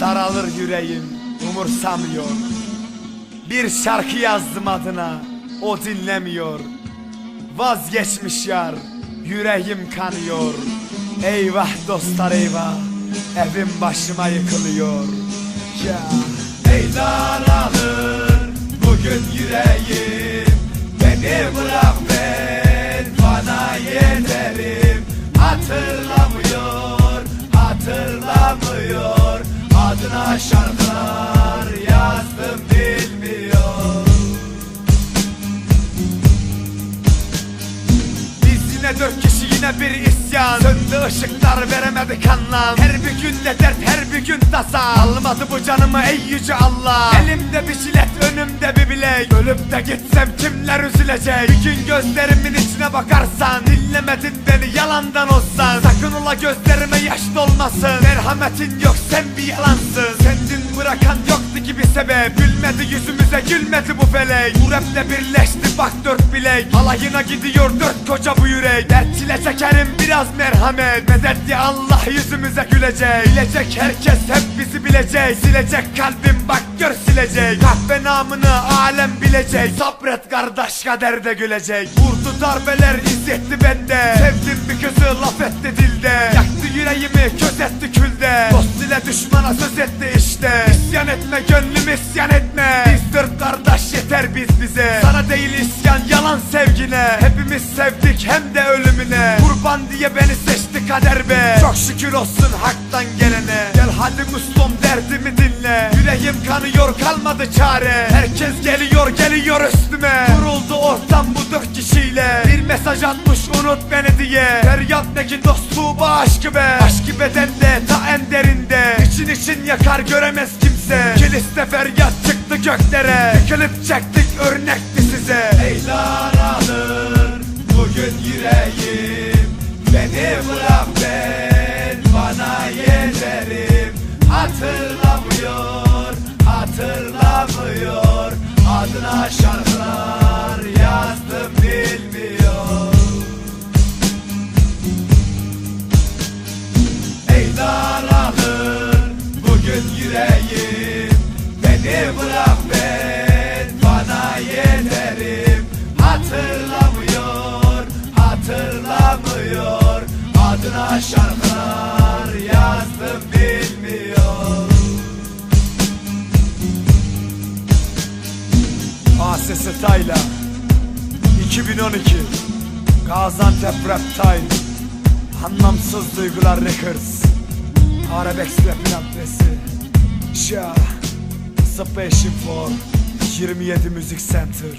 Daralır yüreğim umursamıyor. Bir şarkı yazdım adına o dinlemiyor. Vazgeçmiş yar yüreğim kanıyor. Eyvah dostlar eyvah evim başıma yıkılıyor. Ya Ey daralır bugün yüreğim Beni bırak dört kişi yine bir isyan. Söndü ışıklar veremedik anlam. Her bir günde dert her bir gün tasa. Almadı bu canımı ey yüce Allah. Elimde bir jilet önümde bir bilek. Ölüp de gitsem kimler üzülecek? Bir gün gözlerimin içine bakarsan Dinlemedin beni yalandan olsan. Sakın ola gözlerime yaş dolmasın. Merhametin yok sen bir yalansın. Kendin bırakan yoktu ki bir sebep Gülmedi yüzümüze gülmedi bu felek. Bu raple birleşti bak dört bilek. Alayına gidiyor dört koca bu yürek. Dert çile çekerim biraz merhamet. Medet Allah yüzümüze gülecek. Bilecek herkes hep bizi bilecek. Silecek kalbim bak gör silecek. Kahve namını alem bilecek. Sabret kardeş kaderde gülecek. Vurdu darbeler izletti bende. Sevdim bir kızı laf etti dilde. Yaktı yüreğimi köz etti külde. Dost ile düşmana söz etti işte. İsyan etme gönlüm değil isyan yalan sevgine. Hepimiz sevdik hem de ölümüne. Kurban diye beni seçti kader be. Çok şükür olsun haktan gelene. Gel hadi muslum derdimi dinle. Yüreğim kanıyor kalmadı çare. Herkes geliyor geliyor üstüme. Kuruldu ortam bu dört kişiyle. Bir mesaj atmış unut beni diye. Feryat ne ki dostluğu bu aşkı be. Aşkı bedende ta en derinde. İçin için yakar göremez kimse. Kiliste feryat çıktı göklere. Yıkılıp çektik örnekti size Ey alır bugün yüreğim. Beni bırak ben bana yeterim Hatırlamıyor hatırlamıyor. Adına şarkılar yazdım bilmiyor. Ey daralır bugün yüreğim. Beni bırak Adına şarkılar yazdım bilmiyor. Asesi Tayla 2012 Gaziantep Rap Time. Anlamsız Duygular Records Arabex Rap'in adresi. Şah. Special for 27 Music Center